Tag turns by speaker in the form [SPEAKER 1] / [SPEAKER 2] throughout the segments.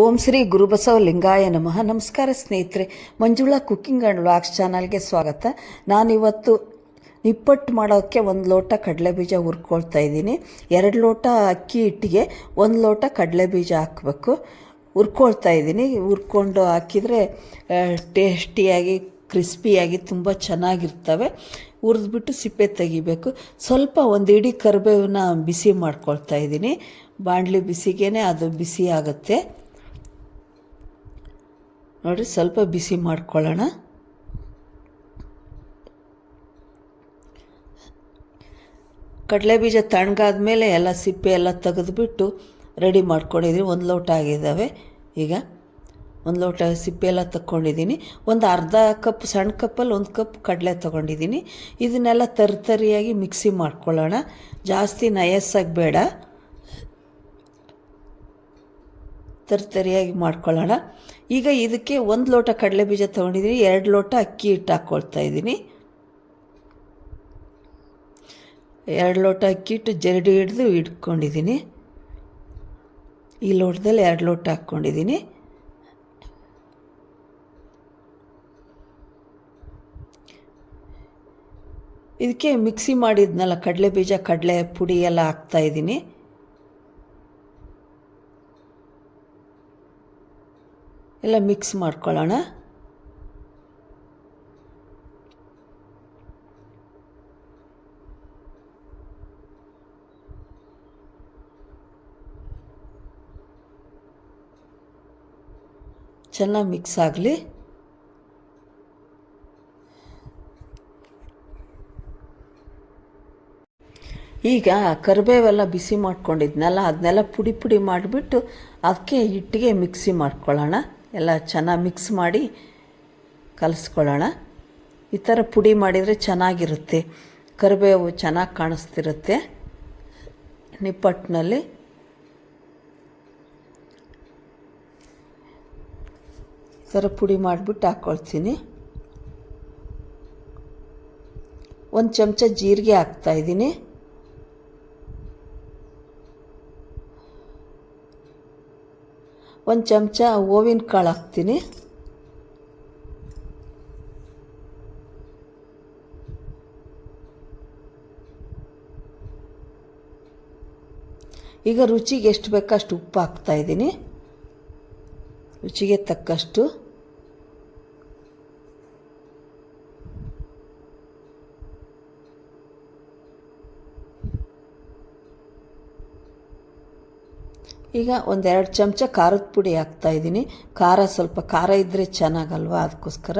[SPEAKER 1] ಓಂ ಶ್ರೀ ಗುರುಬಸವ ಲಿಂಗಾಯ ನಮಃ. ನಮಸ್ಕಾರ ಸ್ನೇಹಿತರೆ, ಮಂಜುಳಾ ಕುಕ್ಕಿಂಗ್ ಆ್ಯಂಡ್ ವ್ಲಾಗ್ಸ್ ಚಾನಲ್ಗೆ ಸ್ವಾಗತ. ನಾನಿವತ್ತು ನಿಪ್ಪಟ್ಟು ಮಾಡೋಕ್ಕೆ ಒಂದು ಲೋಟ ಕಡಲೆ ಬೀಜ ಹುರ್ಕೊಳ್ತಾ ಇದ್ದೀನಿ. ಎರಡು ಲೋಟ ಅಕ್ಕಿ ಹಿಟ್ಟಿಗೆ ಒಂದು ಲೋಟ ಕಡಲೆ ಬೀಜ ಹಾಕಬೇಕು. ಹುರ್ಕೊಳ್ತಾ ಇದ್ದೀನಿ. ಹುರ್ಕೊಂಡು ಹಾಕಿದರೆ ಟೇಸ್ಟಿಯಾಗಿ, ಕ್ರಿಸ್ಪಿಯಾಗಿ ತುಂಬ ಚೆನ್ನಾಗಿರ್ತವೆ. ಹುರಿದ್ಬಿಟ್ಟು ಸಿಪ್ಪೆ ತೆಗಿಬೇಕು. ಸ್ವಲ್ಪ ಒಂದು ಇಡೀ ಕರಿಬೇವನ್ನ ಬಿಸಿ ಮಾಡ್ಕೊಳ್ತಾ ಇದ್ದೀನಿ. ಬಾಣಲಿ ಬಿಸಿಗೇ ಅದು ಬಿಸಿ ಆಗುತ್ತೆ. ನೋಡಿ, ಸ್ವಲ್ಪ ಬಿಸಿ ಮಾಡ್ಕೊಳ್ಳೋಣ. ಕಡಲೆ ಬೀಜ ತಣ್ಗಾದ ಮೇಲೆ ಎಲ್ಲ ಸಿಪ್ಪೆ ಎಲ್ಲ ತೆಗೆದುಬಿಟ್ಟು ರೆಡಿ ಮಾಡ್ಕೊಂಡಿದ್ದೀನಿ. ಒಂದು ಲೋಟ ಆಗಿದ್ದಾವೆ. ಈಗ ಒಂದು ಲೋಟ ಸಿಪ್ಪೆ ಎಲ್ಲ ತಕ್ಕೊಂಡಿದ್ದೀನಿ. ಒಂದು ಅರ್ಧ ಕಪ್, ಸಣ್ಣ ಕಪ್ಪಲ್ಲಿ ಒಂದು ಕಪ್ ಕಡಲೆ ತೊಗೊಂಡಿದ್ದೀನಿ. ಇದನ್ನೆಲ್ಲ ತರಿತರಿಯಾಗಿ ಮಿಕ್ಸಿ ಮಾಡ್ಕೊಳ್ಳೋಣ. ಜಾಸ್ತಿ ನಯಸ್ಸಾಗಿ ಬೇಡ. ತರಿತರಿಯಾಗಿ ಮಾಡ್ಕೊಳ್ಳೋಣ. ಈಗ ಇದಕ್ಕೆ ಒಂದು ಲೋಟ ಕಡಲೆ ಬೀಜ ತೊಗೊಂಡಿದ್ದೀನಿ ಎರಡು ಲೋಟ ಅಕ್ಕಿ ಹಿಟ್ಟು ಹಾಕ್ಕೊಳ್ತಾ ಇದ್ದೀನಿ ಎರಡು ಲೋಟ ಅಕ್ಕಿ ಹಿಟ್ಟು ಜರಡಿ ಹಿಡಿದು ಇಟ್ಕೊಂಡಿದ್ದೀನಿ ಈ ಲೋಟದಲ್ಲಿ ಎರಡು ಲೋಟ ಹಾಕ್ಕೊಂಡಿದ್ದೀನಿ ಇದಕ್ಕೆ ಮಿಕ್ಸಿ ಮಾಡಿದ್ನಲ್ಲ, ಕಡಲೆ ಬೀಜ, ಕಡಲೆ ಪುಡಿ ಎಲ್ಲ ಹಾಕ್ತಾಯಿದ್ದೀನಿ ಎಲ್ಲ ಮಿಕ್ಸ್ ಮಾಡ್ಕೊಳ್ಳೋಣ. ಚೆನ್ನಾಗಿ ಮಿಕ್ಸ್ ಆಗಲಿ. ಈಗ ಕರಿಬೇವೆಲ್ಲ ಬಿಸಿ ಮಾಡ್ಕೊಂಡಿದ್ನಲ್ಲ, ಅದನ್ನೆಲ್ಲ ಪುಡಿ ಪುಡಿ ಮಾಡಿಬಿಟ್ಟು ಅದಕ್ಕೆ ಹಿಟ್ಟಿಗೆ ಮಿಕ್ಸಿ ಮಾಡ್ಕೊಳ್ಳೋಣ. ಎಲ್ಲ ಚೆನ್ನಾಗಿ ಮಿಕ್ಸ್ ಮಾಡಿ ಕಲಿಸ್ಕೊಳ್ಳೋಣ. ಈ ಥರ ಪುಡಿ ಮಾಡಿದರೆ ಚೆನ್ನಾಗಿರುತ್ತೆ. ಕರಿಬೇವು ಚೆನ್ನಾಗಿ ಕಾಣಿಸ್ತಿರುತ್ತೆ. ನಿಪ್ಪಟ್ಟಿನಲ್ಲಿ ಈ ಥರ ಪುಡಿ ಮಾಡಿಬಿಟ್ಟು ಹಾಕ್ಕೊಳ್ತೀನಿ ಒಂದು ಚಮಚ ಜೀರಿಗೆ ಹಾಕ್ತಾಯಿದ್ದೀನಿ ಒಂದು ಚಮಚ ಓವಿನ ಕಾಳು ಹಾಕ್ತೀನಿ. ಈಗ ರುಚಿಗೆ ಎಷ್ಟು ಬೇಕೋ ಅಷ್ಟು ಉಪ್ಪು ಹಾಕ್ತಾಯಿದ್ದೀನಿ ರುಚಿಗೆ ತಕ್ಕಷ್ಟು ಈಗ ಒಂದೆರಡು ಚಮಚ ಖಾರದ ಪುಡಿ ಹಾಕ್ತಾಯಿದ್ದೀನಿ ಖಾರ ಸ್ವಲ್ಪ ಖಾರ ಇದ್ದರೆ ಚೆನ್ನಾಗಲ್ವ ಅದಕ್ಕೋಸ್ಕರ.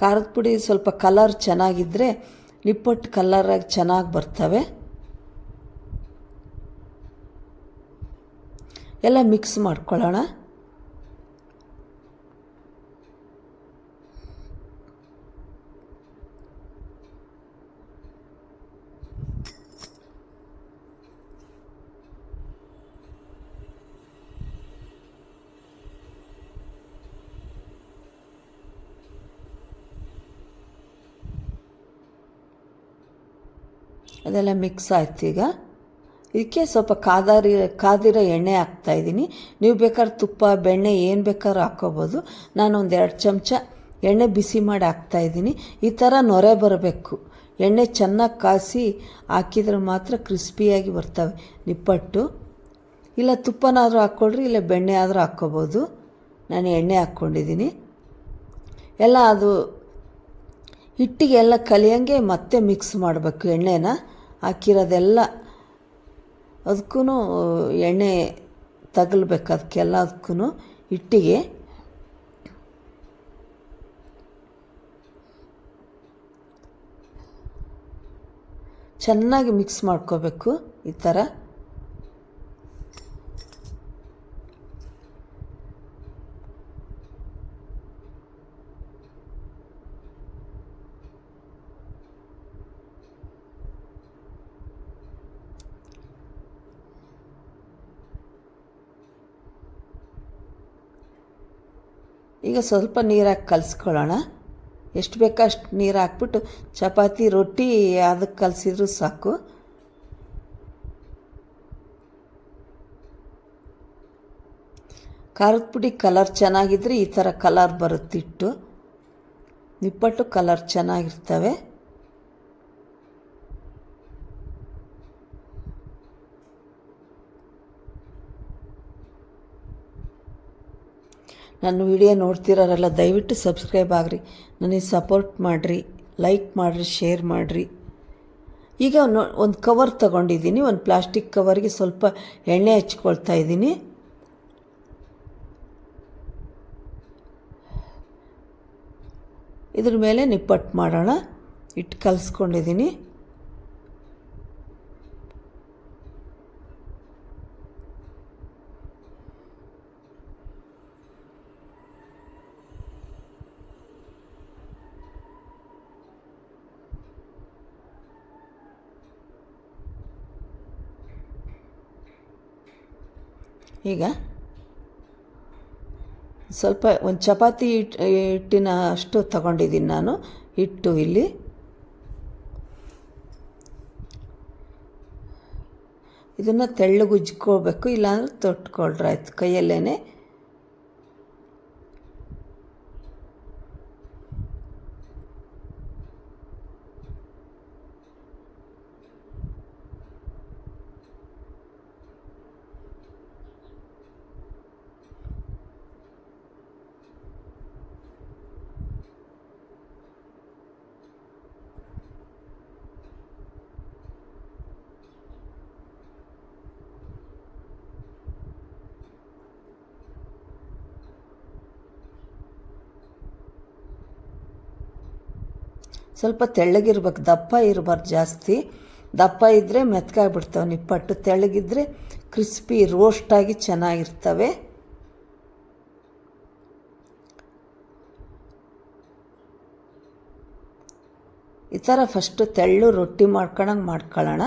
[SPEAKER 1] ಖಾರದ ಪುಡಿ ಸ್ವಲ್ಪ ಕಲರ್ ಚೆನ್ನಾಗಿದ್ದರೆ ನಿಪ್ಪಟ್ಟು ಕಲರಾಗಿ ಚೆನ್ನಾಗಿ ಬರ್ತವೆ. ಎಲ್ಲ ಮಿಕ್ಸ್ ಮಾಡ್ಕೊಳ್ಳೋಣ. ಅದೆಲ್ಲ ಮಿಕ್ಸ್ ಆಯ್ತು ಈಗ. ಇದಕ್ಕೆ ಸ್ವಲ್ಪ ಕಾದಾರಿ, ಕಾದಿರೋ ಎಣ್ಣೆ ಹಾಕ್ತಾಯಿದ್ದೀನಿ ನೀವು ಬೇಕಾದ್ರೆ ತುಪ್ಪ, ಬೆಣ್ಣೆ ಏನು ಬೇಕಾದ್ರೂ ಹಾಕ್ಕೋಬೋದು. ನಾನು ಒಂದು ಎರಡು ಚಮಚ ಎಣ್ಣೆ ಬಿಸಿ ಮಾಡಿ ಹಾಕ್ತಾಯಿದ್ದೀನಿ ಈ ಥರ ನೊರೆ ಬರಬೇಕು. ಎಣ್ಣೆ ಚೆನ್ನಾಗಿ ಕಾಸಿ ಹಾಕಿದ್ರೆ ಮಾತ್ರ ಕ್ರಿಸ್ಪಿಯಾಗಿ ಬರ್ತವೆ. ನಿಪ್ಪಟ್ಟು. ಇಲ್ಲ ತುಪ್ಪನಾದರೂ ಹಾಕ್ಕೊಳ್ರಿ, ಇಲ್ಲ ಬೆಣ್ಣೆ ಆದರೂ ಹಾಕ್ಕೋಬೋದು. ನಾನು ಎಣ್ಣೆ ಹಾಕ್ಕೊಂಡಿದ್ದೀನಿ. ಎಲ್ಲ ಅದು ಹಿಟ್ಟಿಗೆ ಎಲ್ಲ ಕಲಿಯಂಗೆ ಮತ್ತೆ ಮಿಕ್ಸ್ ಮಾಡಬೇಕು ಎಣ್ಣೆನ. ಹಾಕಿರೋದೆಲ್ಲ ಅದಕ್ಕೂ ಎಣ್ಣೆ ತಗಲ್ಬೇಕು ಅದಕ್ಕೆಲ್ಲ ಅದಕ್ಕೂ ಹಿಟ್ಟಿಗೆ. ಚೆನ್ನಾಗಿ ಮಿಕ್ಸ್ ಮಾಡ್ಕೋಬೇಕು ಈ ಥರ. ಈಗ ಸ್ವಲ್ಪ ನೀರಾಕಿ ಕಲಿಸ್ಕೊಳ್ಳೋಣ. ಎಷ್ಟು ಬೇಕೋ ಅಷ್ಟು ನೀರು ಹಾಕ್ಬಿಟ್ಟು ಚಪಾತಿ, ರೊಟ್ಟಿ ಅದಕ್ಕೆ ಕಲಸಿದ್ರು ಸಾಕು. ಖಾರದ ಪುಡಿ ಕಲರ್ ಚೆನ್ನಾಗಿದ್ದರೆ ಈ ಥರ ಕಲರ್ ಬರುತ್ತಿಟ್ಟು. ನಿಪ್ಪಟ್ಟು ಕಲರ್ ಚೆನ್ನಾಗಿರ್ತವೆ. ನನ್ನ ವಿಡಿಯೋ ನೋಡ್ತಿರೋರೆಲ್ಲ ದಯವಿಟ್ಟು ಸಬ್ಸ್ಕ್ರೈಬ್ ಆಗಿರಿ. ನನಗೆ ಸಪೋರ್ಟ್ ಮಾಡಿರಿ ಲೈಕ್ ಮಾಡಿರಿ ಶೇರ್ ಮಾಡಿರಿ. ಈಗ ಒಂದು ಕವರ್ ತಗೊಂಡಿದ್ದೀನಿ, ಒಂದು ಪ್ಲಾಸ್ಟಿಕ್ ಕವರ್ಗೆ ಸ್ವಲ್ಪ ಎಣ್ಣೆ ಹಚ್ಕೊಳ್ತಾ ಇದ್ದೀನಿ. ಇದ್ರ ಮೇಲೆ ನಿಪ್ಪಟ್ಟು ಮಾಡೋಣ. ಇಟ್ಟು ಕಲಿಸ್ಕೊಂಡಿದ್ದೀನಿ. ಈಗ? ಸ್ವಲ್ಪ ಒಂದು ಚಪಾತಿ ಹಿಟ್ ಹಿಟ್ಟಿನ ಅಷ್ಟು ತಗೊಂಡಿದ್ದೀನಿ ನಾನು. ಹಿಟ್ಟು ಇಲ್ಲಿ. ಇದನ್ನು ತೆಳ್ಳಗೆ ಉಜ್ಕೋಬೇಕು ಇಲ್ಲಾಂದ್ರೆ ತೊಟ್ಕೊಳ್ರಾಯ್ತು ಕೈಯಲ್ಲೇ ಸ್ವಲ್ಪ ತೆಳ್ಳಗಿರ್ಬೇಕು. ದಪ್ಪ ಇರಬಾರ್ದು ಜಾಸ್ತಿ. ದಪ್ಪ ಇದ್ದರೆ ಮೆತ್ಕಾಗ್ಬಿಡ್ತಾವೆ ನಿಪ್ಪಟ್ಟು ತೆಳ್ಳಗಿದ್ರೆ ಕ್ರಿಸ್ಪಿ ರೋಸ್ಟಾಗಿ ಚೆನ್ನಾಗಿರ್ತವೆ. ಈ ಥರ ಫಸ್ಟು ತೆಳ್ಳು ರೊಟ್ಟಿ ಮಾಡ್ಕೊಳಂಗೆ ಮಾಡ್ಕೊಳ್ಳೋಣ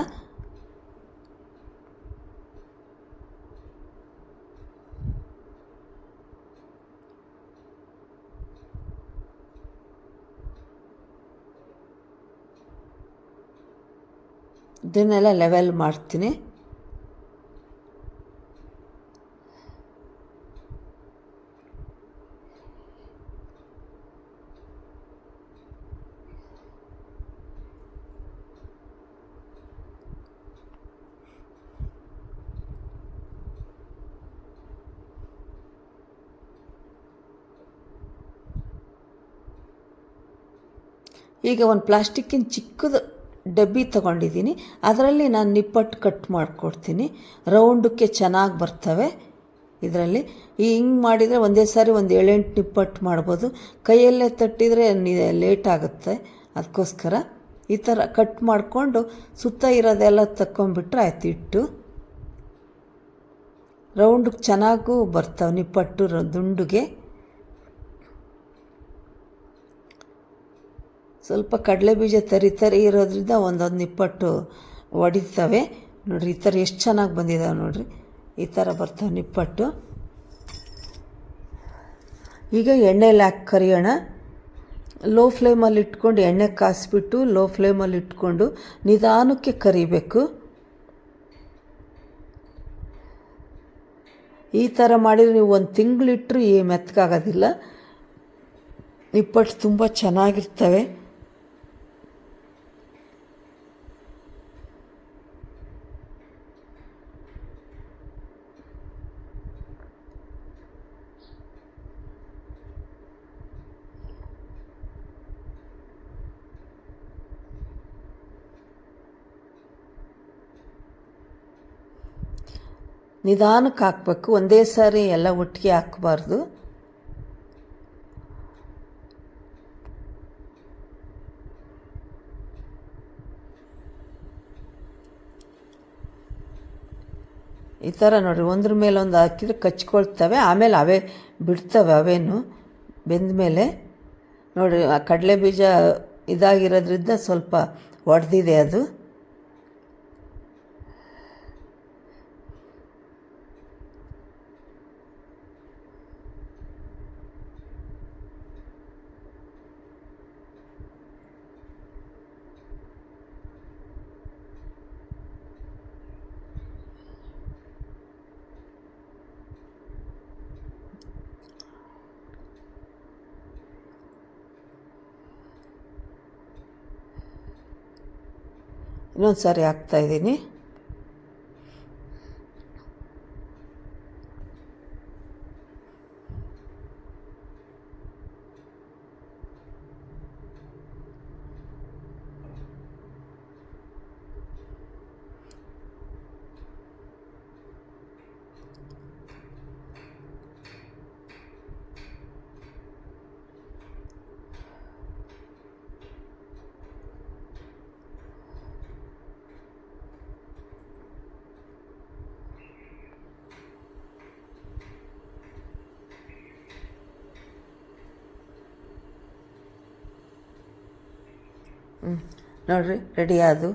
[SPEAKER 1] ಇದನ್ನೆಲ್ಲ ಲೆವೆಲ್ ಮಾಡ್ತೀನಿ. ಈಗ ಒಂದು ಪ್ಲಾಸ್ಟಿಕ್ಕಿನ ಚಿಕ್ಕದು ಡಬ್ಬಿ ತಗೊಂಡಿದ್ದೀನಿ. ಅದರಲ್ಲಿ ನಾನು ನಿಪ್ಪಟ್ಟು ಕಟ್ ಮಾಡಿಕೊಡ್ತೀನಿ. ರೌಂಡಕ್ಕೆ ಚೆನ್ನಾಗಿ ಬರ್ತವೆ. ಇದರಲ್ಲಿ ಈ ಹಿಂಗೆ ಮಾಡಿದರೆ ಒಂದೇ ಸಾರಿ ಒಂದು ಏಳೆಂಟು ನಿಪ್ಪಟ್ಟು ಮಾಡ್ಬೋದು. ಕೈಯಲ್ಲೇ ತಟ್ಟಿದರೆ ಲೇಟ್ ಆಗುತ್ತೆ. ಅದಕ್ಕೋಸ್ಕರ ಈ ಥರ ಕಟ್ ಮಾಡಿಕೊಂಡು ಸುತ್ತ ಇರೋದೆಲ್ಲ ತಕ್ಕೊಂಬಿಟ್ರೆ ಆಯ್ತು, ಇಟ್ಟು. ರೌಂಡಕ್ಕೆ ಚೆನ್ನಾಗೂ ಬರ್ತವೆ ನಿಪ್ಪಟ್ಟು ದುಂಡುಗೆ. ಸ್ವಲ್ಪ ಕಡಲೆ ಬೀಜ ತರಿ ತರಿ ಇರೋದ್ರಿಂದ ಒಂದೊಂದು ನಿಪ್ಪಟ್ಟು ಒಡಿತವೆ. ನೋಡಿರಿ, ಈ ಥರ ಎಷ್ಟು ಚೆನ್ನಾಗಿ ಬಂದಿದ್ದಾವೆ ನೋಡಿರಿ. ಈ ಥರ ಬರ್ತವೆ ನಿಪ್ಪಟ್ಟು. ಈಗ ಎಣ್ಣೆಲಿ ಹಾಕಿ ಕರಿಯೋಣ. ಲೋ ಫ್ಲೇಮಲ್ಲಿ ಇಟ್ಕೊಂಡು ಎಣ್ಣೆ ಕಾಯಿಸ್ಬಿಟ್ಟು ಲೋ ಫ್ಲೇಮಲ್ಲಿ ಇಟ್ಕೊಂಡು ನಿಧಾನಕ್ಕೆ ಕರಿಬೇಕು. ಈ ಥರ ಮಾಡಿದರೆ ನೀವು ಒಂದು ತಿಂಗಳಿಟ್ಟರು ಈ ಮೆತ್ತಗಾಗೋದಿಲ್ಲ ನಿಪ್ಪಟ್ಟು ತುಂಬ ಚೆನ್ನಾಗಿರ್ತವೆ. ನಿಧಾನಕ್ಕೆ ಹಾಕಬೇಕು. ಒಂದೇ ಸಾರಿ ಎಲ್ಲ ಒಟ್ಟಿಗೆ ಹಾಕಬಾರ್ದು. ಈ ಥರ ನೋಡಿರಿ, ಒಂದ್ರ ಮೇಲೆ ಒಂದು ಹಾಕಿದ್ರೆ ಕಚ್ಕೊಳ್ತವೆ, ಆಮೇಲೆ ಅವೇ ಬಿಡ್ತವೆ ಅವೇನು, ಬೆಂದ ಮೇಲೆ. ನೋಡಿ ಆ ಕಡಲೆ ಬೀಜ ಇದಾಗಿರೋದ್ರಿಂದ ಸ್ವಲ್ಪ ಒಡೆದಿದೆ ಅದು. ಇನ್ನೊಂದು ಸಾರಿ ಹಾಕ್ತಾಯಿದ್ದೀನಿ ನೋಡಿರಿ ರೆಡಿ ಆದು.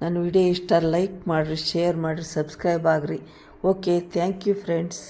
[SPEAKER 1] ನನ್ನ ವಿಡಿಯೋ ಇಷ್ಟ ಲೈಕ್ ಮಾಡಿರಿ ಶೇರ್ ಮಾಡಿರಿ ಸಬ್ಸ್ಕ್ರೈಬ್ ಆಗಿರಿ. Okay thank you friends